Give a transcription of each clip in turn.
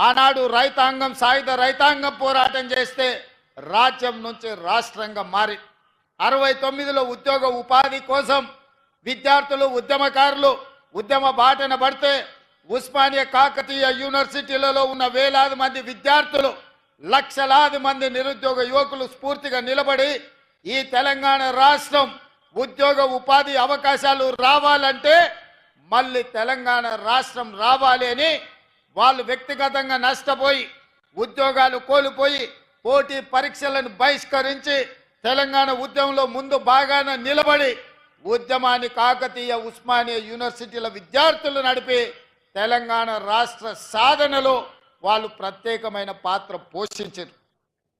ఆనాడు రైతాంగం సాయుధ రైతాంగం పోరాటం చేస్తే రాజ్యం నుంచి రాష్ట్రంగా మారి అరవై తొమ్మిదిలో ఉద్యోగ ఉపాధి కోసం విద్యార్థులు ఉద్యమకారులు ఉద్యమ బాటన పడితే ఉస్మానియా కాకతీయ యూనివర్సిటీలలో ఉన్న వేలాది మంది విద్యార్థులు లక్షలాది మంది నిరుద్యోగ యువకులు స్ఫూర్తిగా నిలబడి ఈ తెలంగాణ రాష్ట్రం ఉద్యోగ ఉపాధి అవకాశాలు రావాలంటే మళ్ళీ తెలంగాణ రాష్ట్రం రావాలి అని వాళ్ళు వ్యక్తిగతంగా నష్టపోయి ఉద్యోగాలు కోల్పోయి పోటీ పరీక్షలను బహిష్కరించి తెలంగాణ ఉద్యమంలో ముందు బాగానే నిలబడి ఉద్యమాన్ని కాకతీయ ఉస్మానియా యూనివర్సిటీల విద్యార్థులు నడిపి తెలంగాణ రాష్ట్ర సాధనలో వాళ్ళు ప్రత్యేకమైన పాత్ర పోషించారు.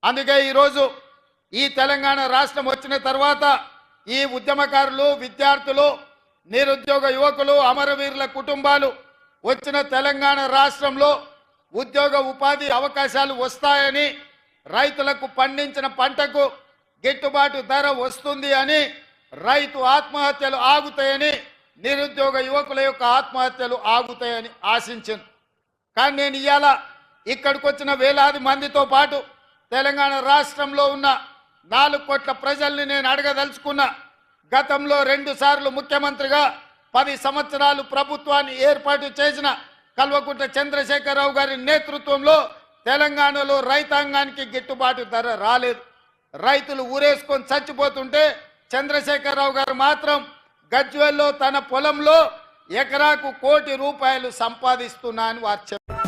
అందుకే ఈరోజు ఈ తెలంగాణ రాష్ట్రం వచ్చిన తర్వాత ఈ ఉద్యమకారులు విద్యార్థులు నిరుద్యోగ యువకులు అమరవీరుల కుటుంబాలు వచ్చిన తెలంగాణ రాష్ట్రంలో ఉద్యోగ ఉపాధి అవకాశాలు వస్తాయని రైతులకు పండించిన పంటకు గిట్టుబాటు ధర వస్తుంది అని రైతు ఆత్మహత్యలు ఆగుతాయని నిరుద్యోగ యువకుల యొక్క ఆత్మహత్యలు ఆగుతాయని ఆశించాను కానీ నేను ఇవాళ ఇక్కడికి వచ్చిన వేలాది మందితో పాటు తెలంగాణ రాష్ట్రంలో ఉన్న నాలుగు కోట్ల ప్రజల్ని నేను అడగదలుచుకున్న గతంలో రెండు సార్లు ముఖ్యమంత్రిగా పది సంవత్సరాలు ప్రభుత్వాన్ని ఏర్పాటు చేసిన కల్వకుంట్ల చంద్రశేఖరరావు గారి నేతృత్వంలో తెలంగాణలో రైతాంగానికి గిట్టుబాటు ధర రాలేదు. రైతులు ఊరేసుకొని చచ్చిపోతుంటే చంద్రశేఖరరావు గారు మాత్రం గజ్వెల్లో తన పొలంలో ఎకరాకు కోటి రూపాయలు సంపాదిస్తున్నా అని వారు చెప్పారు.